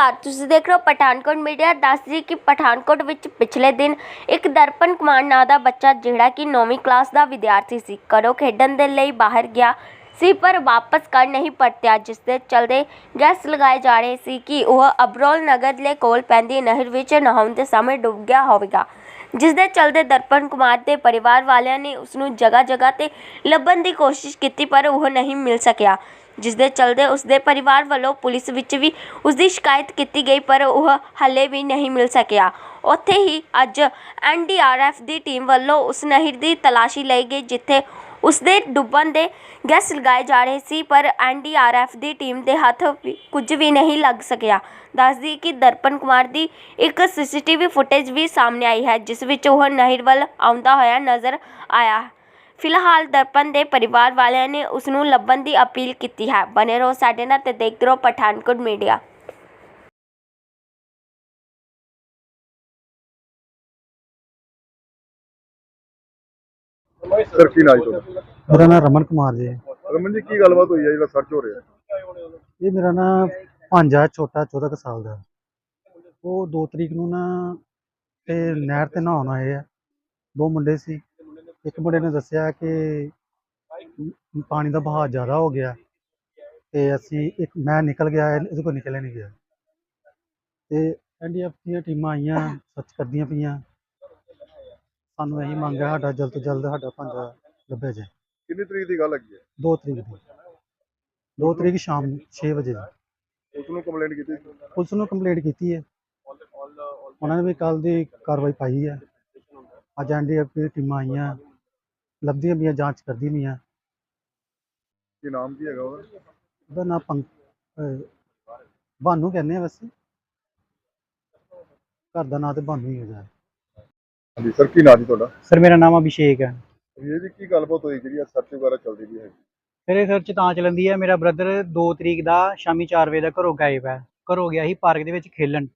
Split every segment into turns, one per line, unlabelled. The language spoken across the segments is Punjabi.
ਨਮਸਕਾਰ ਤੁਸੀਂ ਦੇਖ ਰਹੇ ਹੋ ਪਠਾਨਕੋਟ ਮੀਡੀਆ ਦੱਸ ਜੀ ਕਿ ਪਠਾਨਕੋਟ ਵਿੱਚ ਪਿਛਲੇ ਦਿਨ ਇੱਕ ਦਰਪਨ ਕੁਮਾਰ ਨਾਂ ਦਾ ਬੱਚਾ ਜਿਹੜਾ ਕਿ 9ਵੀਂ ਕਲਾਸ ਦਾ ਵਿਦਿਆਰਥੀ ਸੀ ਘਰੋਂ ਖੇਡਣ ਦੇ ਲਈ ਬਾਹਰ ਗਿਆ। ਸੀ, ਪਰ ਵਾਪਸ ਕਰ ਨਹੀਂ ਪਰਤਿਆ, ਜਿਸ ਦੇ ਚਲਦੇ ਗੈਸ ਲਗਾਏ ਜਾ ਰਹੇ ਸੀ ਕਿ ਉਹ ਅਬਰੋਲ ਨਗਰ ਦੇ ਕੋਲ ਪੈਂਦੀ ਨਹਿਰ ਵਿੱਚ ਨਹਾਉਣ ਦੇ ਸਮੇਂ ਡੁੱਬ ਗਿਆ ਹੋਵੇਗਾ। ਜਿਸ ਦੇ ਚਲਦੇ ਦਰਪਣ ਕੁਮਾਰ ਦੇ ਪਰਿਵਾਰ ਵਾਲਿਆਂ ਨੇ ਉਸ ਨੂੰ ਜਗ੍ਹਾ ਜਗ੍ਹਾ ਤੇ ਲੱਭਣ ਦੀ ਕੋਸ਼ਿਸ਼ ਕੀਤੀ, ਪਰ ਉਹ ਨਹੀਂ ਮਿਲ ਸਕਿਆ। ਜਿਸ ਦੇ ਚਲਦੇ ਉਸ ਦੇ ਪਰਿਵਾਰ ਵੱਲੋਂ ਪੁਲਿਸ ਵਿੱਚ ਵੀ ਉਸ ਦੀ ਸ਼ਿਕਾਇਤ ਕੀਤੀ ਗਈ, ਪਰ ਉਹ ਹਾਲੇ ਵੀ ਨਹੀਂ ਮਿਲ ਸਕਿਆ। ਉੱਥੇ ਹੀ ਅੱਜ ਐਨਡੀਆਰਐਫ ਦੀ ਟੀਮ ਵੱਲੋਂ ਉਸ ਨਹਿਰ ਦੀ ਤਲਾਸ਼ੀ ਲਈ ਗਈ, ਜਿੱਥੇ ਉਸ ਦੇ ਡੁੱਬਣ ਦੇ ਗੈਸ ਲਗਾਏ ਜਾ ਰਹੇ ਸੀ, ਪਰ ਐਨਡੀਆਰਐਫ ਦੀ ਟੀਮ ਦੇ ਹੱਥ ਵੀ ਕੁਝ ਵੀ ਨਹੀਂ ਲੱਗ ਸਕਿਆ। ਦੱਸਦੀ ਕਿ ਦਰਪਨ ਕੁਮਾਰ ਦੀ ਇੱਕ ਸੀਸੀਟੀਵੀ ਫੁਟੇਜ ਵੀ ਸਾਹਮਣੇ ਆਈ ਹੈ, ਜਿਸ ਵਿੱਚ ਉਹ ਨਹਿਰ ਵੱਲ ਆਉਂਦਾ ਹੋਇਆ ਨਜ਼ਰ ਆਇਆ। ਫਿਲਹਾਲ ਦਰਪਨ ਦੇ ਪਰਿਵਾਰ ਵਾਲਿਆਂ ਨੇ ਉਸ ਨੂੰ ਲੱਭਣ ਦੀ ਅਪੀਲ ਕੀਤੀ ਹੈ। ਬਨੇ ਰਹੋ ਸਾਡੇ ਨਾਲ ਤੇ ਦੇਖਦੇ ਰਹੋ ਪਠਾਨਕੋਟ ਮੀਡੀਆ।
ਸਰ ਕੀ ਨਾਮ ਜੀ ਤੁਹਾਡਾ
ਮੇਰਾ ਨਾਮ ਰਮਨ ਕੁਮਾਰ ਜੀ ਹੈ।
ਰਮਨ ਜੀ ਕੀ ਗੱਲਬਾਤ ਹੋਈ ਹੈ ਜਿਹੜਾ ਸਰਚ ਹੋ ਰਿਹਾ?
ਇਹ ਮੇਰਾ ਨਾ ਭਾਂਜਾ ਛੋਟਾ 14 ਕੁ ਸਾਲ ਦਾ। ਉਹ 2 ਤਰੀਕ ਨੂੰ ਨਾ ਤੇ ਨਹਿਰ ਤੇ ਨਹਾਉਣ ਆਏ ਆ। ਦੋ ਮੁੰਡੇ ਸੀ। ਇੱਕ ਮੁੰਡੇ ਨੇ ਦੱਸਿਆ ਕਿ ਮ- ਪਾਣੀ ਦਾ ਵਹਾਅ ਜ਼ਿਆਦਾ ਹੋ ਗਿਆ ਤੇ ਅਸੀਂ ਇੱਕ ਮੈਂ ਨਿਕਲ ਗਿਆ ਇਹ- ਇਹਦੇ ਕੋਲ ਨਿਕਲਿਆ ਨਹੀਂ ਗਿਆ। ਤੇ ਐਨਡੀਐਫ ਦੀਆਂ ਟੀਮਾਂ ਆਈਆਂ ਸਰਚ ਕਰਦੀਆਂ ਪਈਆਂ। ਸਾਨੂੰ ਇਹੀ ਮੰਗ ਹੈ ਸਾਡਾ ਜਲਦ ਤੋਂ ਜਲਦ ਸਾਡਾ ਭਾਂਜਾ ਲੱਭਿਆ ਜਾਏ।
ਕਿੰਨੀ ਤਰੀਕ ਦੀ ਗੱਲ ਹੈਗੀ ਹੈ?
2 ਤਰੀਕ ਦੀ। 2 ਤਰੀਕ ਸ਼ਾਮ 6 ਵਜੇ ਦੀ।
ਉਸ ਨੂੰ ਕੰਪਲੇਂਟ ਕੀਤੀ
ਪੁਲਿਸ ਨੂੰ ਕੰਪਲੇਂਟ ਕੀਤੀ ਹੈ। ਉਹਨਾਂ ਨੇ ਵੀ ਕੱਲ ਦੀ ਕਾਰਵਾਈ ਪਾਈ ਹੈ। ਅੱਜ ਐਨਡੀਐਫ ਦੀ ਟੀਮਾਂ ਆਈਆਂ ਲੱਭਦੀਆਂ ਪਈਆਂ ਜਾਂਚ ਕਰਦੀਆਂ ਪਈਆਂ।
ਕੀ ਨਾਮ ਕੀ ਹੈਗਾ ਉਹਦਾ?
ਉਹਦਾ ਨਾਂ ਪੰਕ ਭਾਨੂ ਕਹਿੰਦੇ ਆ ਵੈਸੇ। ਘਰ ਦਾ ਨਾਂ ਤੇ ਭਾਨੂ ਹੀ ਹੈਗਾ।
ਹਾਂਜੀ ਸਰ ਕੀ ਨਾਮ ਜੀ ਤੁਹਾਡਾ?
ਸਰ ਮੇਰਾ ਨਾਮ ਅਭਿਸ਼ੇਕ ਹੈ।
ਇਹ ਜੀ ਕੀ ਗੱਲਬਾਤ ਹੋਈ ਜਿਹੜੀ ਸਰਚ ਵਗੈਰਾ ਚੱਲਦੀ ਵੀ ਹੈਗੀ
ਸਰ ਇਹ ਸਰਚ ਤਾਂ ਚੱਲਦੀ ਹੈ। ਮੇਰਾ ਬ੍ਰਦਰ 2 ਤਰੀਕ ਦਾ ਸ਼ਾਮੀ 4 ਵਜੇ ਦਾ ਘਰੋਂ ਗਾਇਬ ਹੈ। ਘਰੋਂ ਗਿਆ ਸੀ ਪਾਰਕ ਦੇ ਵਿੱਚ ਖੇਲਣ।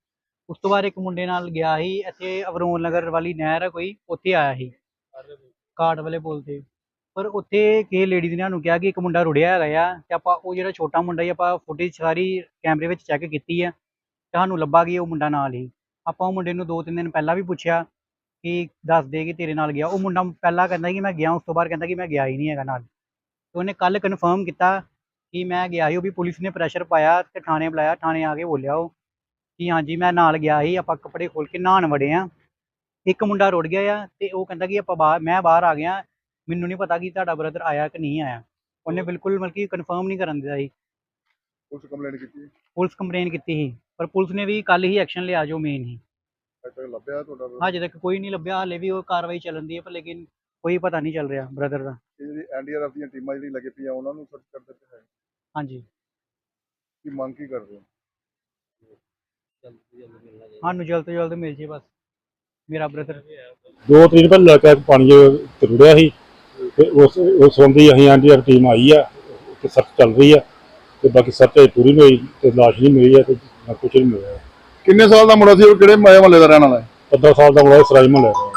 ਉਸ ਤੋਂ ਬਾਅਦ ਇੱਕ ਮੁੰਡੇ ਨਾਲ ਗਿਆ ਸੀ ਇੱਥੇ ਅਵਰੋਨ ਨਗਰ ਵਾਲੀ ਨਹਿਰ ਹੈ ਕੋਈ ਉੱਥੇ ਆਇਆ ਸੀ। ਕਾਰਡ ਵਾਲੇ ਪੁਲ ਤੇ। ਪਰ ਉੱਥੇ ਕਿਸੇ ਲੇਡੀ ਨੇ ਸਾਨੂੰ ਕਿਹਾ ਕਿ ਇੱਕ ਮੁੰਡਾ ਰੁੜਿਆ ਹੈਗਾ ਆ ਤੇ ਆਪਾਂ ਉਹ ਜਿਹੜਾ ਛੋਟਾ ਮੁੰਡਾ ਸੀ ਆਪਾਂ ਫੁਟੇਜ ਸਾਰੀ ਕੈਮਰੇ ਵਿੱਚ ਚੈੱਕ ਕੀਤੀ ਹੈ ਸਾਨੂੰ ਲੱਭਾ ਕਿ ਉਹ ਮੁੰਡਾ ਨਾਲ ਹੀ ਆਪਾਂ ਉਹ ਮੁੰਡੇ ਨੂੰ ਦੋ ਤਿੰਨ ਦਿਨ ਪਹਿਲਾਂ ਵੀ ਪੁੱਛਿਆ ਕਿ ਦੱਸ ਦੇ ਕਿ ਤੇਰੇ ਨਾਲ ਗਿਆ। ਉਹ ਮੁੰਡਾ ਪਹਿਲਾਂ ਕਹਿੰਦਾ ਕਿ ਮੈਂ ਗਿਆ ਉਸ ਤੋਂ ਬਾਅਦ ਕਹਿੰਦਾ ਕਿ ਮੈਂ ਗਿਆ ਹੀ ਨਹੀਂ ਹੈਗਾ ਨਾਲ। ਤੇ ਉਹਨੇ ਕੱਲ ਕਨਫਰਮ ਕੀਤਾ ਕਿ ਮੈਂ ਗਿਆ ਸੀ। ਉਹ ਵੀ ਪੁਲਿਸ ਨੇ ਪ੍ਰੈਸ਼ਰ ਪਾਇਆ ਤੇ ਥਾਣੇ ਬੁਲਾਇਆ। ਥਾਣੇ ਆ ਕੇ ਬੋਲਿਆ ਉਹ ਕਿ ਹਾਂਜੀ ਮੈਂ ਨਾਲ ਗਿਆ ਸੀ। ਆਪਾਂ ਕੱਪੜੇ ਖੋਲ ਕੇ ਨਹਾਉਣ ਵੜੇ ਆ ਇੱਕ ਮੁੰਡਾ ਰੁੜ ਗਿਆ ਆ ਤੇ ਉਹ ਕਹਿੰਦਾ ਕਿ ਆਪਾਂ ਬਾਹਰ ਮੈਂ ਬਾਹਰ ਆ ਗਿਆ। ਮੈਨੂੰ ਨਹੀਂ ਪਤਾ ਕਿ ਤੁਹਾਡਾ ਬ੍ਰਦਰ ਆਇਆ ਕਿ ਨਹੀਂ ਆਇਆ। ਉਹਨੇ ਬਿਲਕੁਲ ਮਤਲਬ ਕਿ ਕਨਫਰਮ ਨਹੀਂ ਕਰਨ ਦਿੱਤਾ ਸੀ।
ਉਸ ਕੰਪਲੇਂਟ ਕੀਤੀ?
ਪੁਲਿਸ ਕੰਪਲੇਨ ਕੀਤੀ ਸੀ। ਪਰ ਪੁਲਿਸ ਨੇ ਵੀ ਕੱਲ ਹੀ ਐਕਸ਼ਨ ਲਿਆ ਜੋ ਮੇਨ ਹੀ
ਤੱਕ ਲੱਭਿਆ ਤੁਹਾਡਾ brother?
ਹਜੇ ਤੱਕ ਕੋਈ ਨਹੀਂ ਲੱਭਿਆ ਹਾਲੇ ਵੀ ਉਹ ਕਾਰਵਾਈ ਚੱਲਣ ਦੀ ਹੈ ਪਰ ਲੇਕਿਨ ਕੋਈ ਪਤਾ ਨਹੀਂ ਚੱਲ ਰਿਹਾ ਬ੍ਰਦਰ ਦਾ।
ਇਹ ਜਿਹੜੀ ਐਨਡੀਆਰਐਫ ਦੀਆਂ ਟੀਮਾਂ ਜਿਹੜੀ ਲੱਗੇ ਪਈਆਂ ਉਹਨਾਂ ਨੂੰ ਸਰਚ ਕਰਦੇ ਪਏ ਹੈ
ਹਾਂਜੀ।
ਕੀ ਮੰਗ ਕੀ ਕਰਦੇ ਹੋ?
ਸਾਨੂੰ ਜਲਦ ਤੋਂ ਜਲਦ ਮਿਲ ਜੇ ਬਸ ਮੇਰਾ ਬ੍ਰਦਰ
ਦੋ ਤਰੀਕ ਪਹਿਲਾਂ ਲੜਕਾ ਪਾਣੀ ਚ ਰੁੜਿਆ ਸੀ ਤੇ ਉਸ ਉਸ ਸੰਬੰਧੀ ਅਸੀਂ ਐਨਡੀਆਰ ਟੀਮ ਆਈ ਆ ਤੇ ਸਰਚ ਚੱਲ ਰਹੀ ਆ ਤੇ ਬਾਕੀ ਸਰਚ ਅਜੇ ਪੂਰੀ ਨਹੀਂ ਹੋਈ ਤੇ ਲਾਸ਼ ਨਹੀਂ ਮਿਲੀ ਆ ਤੇ ਨਾ ਕੁਛ ਨਹੀਂ ਮਿਲਿਆ।
ਕਿੰਨੇ ਸਾਲ ਦਾ ਮੁੰਡਾ ਸੀ ਉਹ ਕਿਹੜੇ ਮਾਇਆ ਮਹੱਲੇ ਦਾ ਰਹਿਣ ਵਾਲਾ ਹੈ?
15 ਸਾਲ ਦਾ ਮੁੰਡਾ ਸਰਾਜ ਮਹੱਲੇ ਦਾ